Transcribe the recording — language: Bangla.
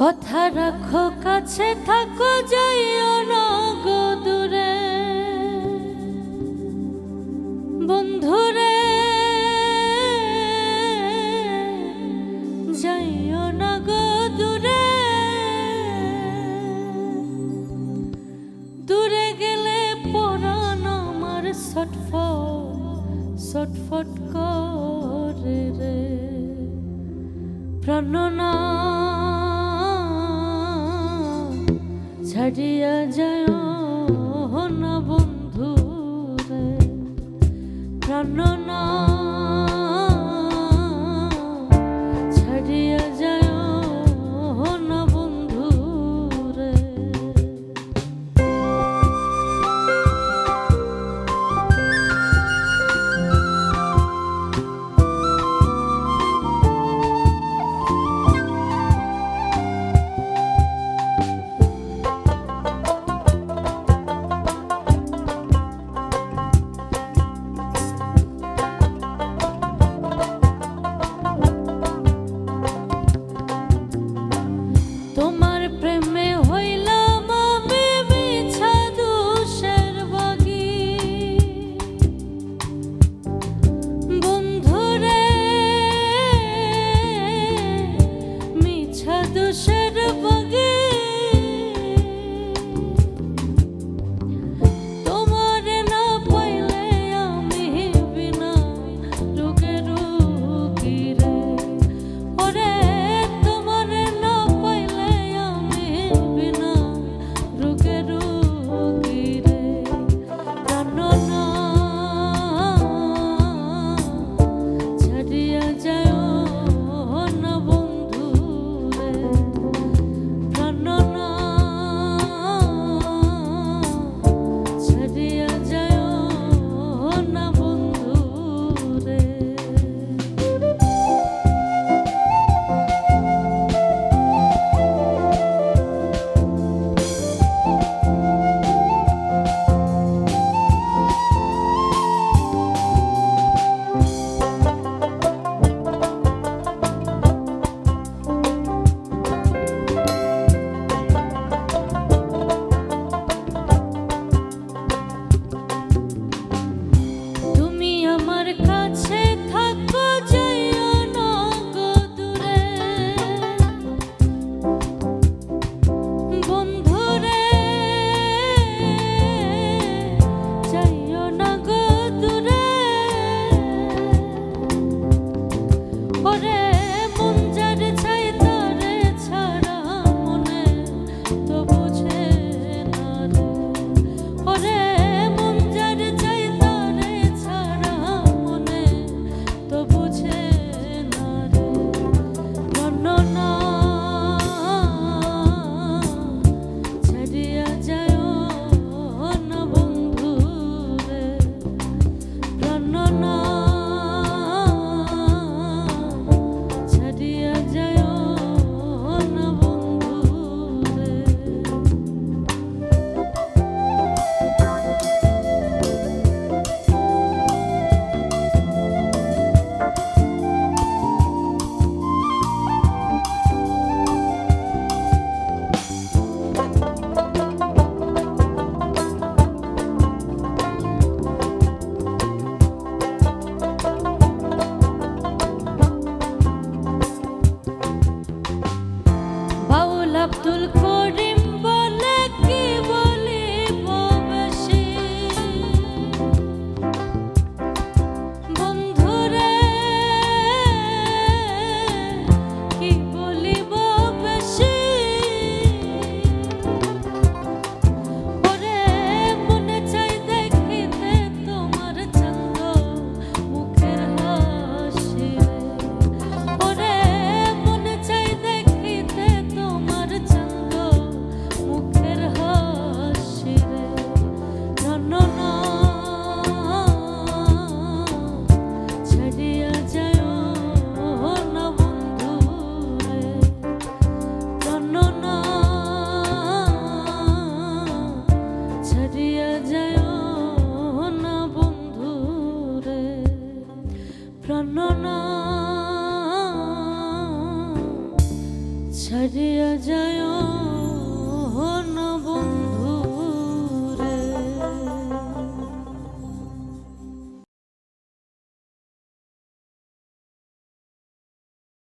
কথা রাখো কাছে থাকো যাইও না। ছটফট করে রে। ছাড়িয়া যায় না বন্ধু রে। যায় না